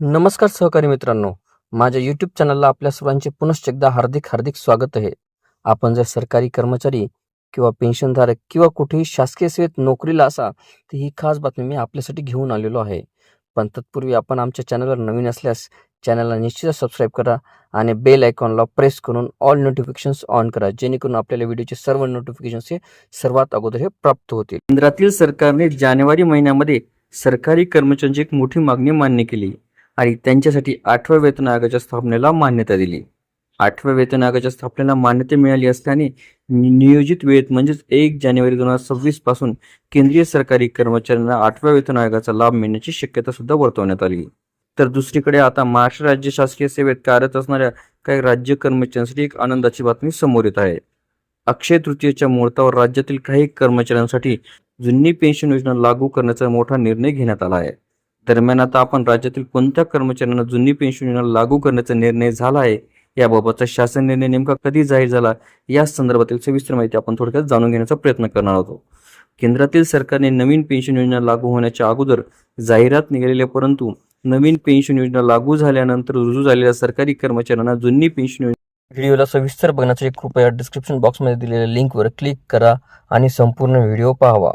नमस्कार सहकारी मित्रांनो. माझ्या यूट्यूब चॅनलला आपल्या सर्वांचे पुनश्च एकदा हार्दिक हार्दिक स्वागत आहे. आपण जर सरकारी कर्मचारी किंवा पेन्शनधारक किंवा कुठेही शासकीय सेवेत नोकरीला असा तर ही खास बातमी मी आपल्यासाठी घेऊन आलेलो आहे. पण तत्पूर्वी आपण आमच्या चॅनलवर नवीन असल्यास चॅनलला निश्चितच सबस्क्राईब करा आणि बेल आयकॉनला प्रेस करून ऑल नोटिफिकेशन्स ऑन करा जेणेकरून आपल्याला व्हिडिओचे सर्व नोटिफिकेशन्स हे सर्वात अगोदर हे प्राप्त होतील. केंद्रातील सरकारने जानेवारी महिन्यामध्ये सरकारी कर्मचाऱ्यांची एक मोठी मागणी मान्य केली. आणि त्यांच्यासाठी आठव्या वेतन आयोगाच्या स्थापनेला मान्यता दिली. आठव्या वेतन आयोगाच्या स्थापनेला मान्यता मिळाली असल्याने नियोजित वेळेत म्हणजेच एक जानेवारी दोन हजार सव्वीसपासून केंद्रीय सरकारी कर्मचाऱ्यांना आठव्या वेतन आयोगाचा लाभ मिळण्याची शक्यता सुद्धा वर्तवण्यात आली. तर दुसरीकडे आता महाराष्ट्र राज्य शासकीय सेवेत कार्यरत असणाऱ्या काही राज्य कर्मचाऱ्यांसाठी एक आनंदाची बातमी समोर येत आहे. अक्षय तृतीयेच्या मुहूर्तावर राज्यातील काही कर्मचाऱ्यांसाठी जुनी पेन्शन योजना लागू करण्याचा मोठा निर्णय घेण्यात आला आहे. दरम्यान आता आपण राज्यातील कोणत्या कर्मचाऱ्यांना जुनी पेन्शन योजना लागू करण्याचा निर्णय झाला आहे? याबाबतचा शासन निर्णय नेमका कधी जाहीर झाला? या संदर्भातील सविस्तर माहिती आपण थोडक्यात जाणून घेण्याचा प्रयत्न करणार आहोत. केंद्रातील सरकारने नवीन पेन्शन योजना लागू होण्याच्या अगोदर जाहिरात निघालेल्या परंतु नवीन पेन्शन योजना लागू झाल्यानंतर रुजू झालेल्या सरकारी कर्मचाऱ्यांना जुनी पेन्शन योजना व्हिडिओला सविस्तर बघण्यासाठी कृपया डिस्क्रिप्शन बॉक्समध्ये दिलेल्या लिंकवर क्लिक करा आणि संपूर्ण व्हिडिओ पाहावा.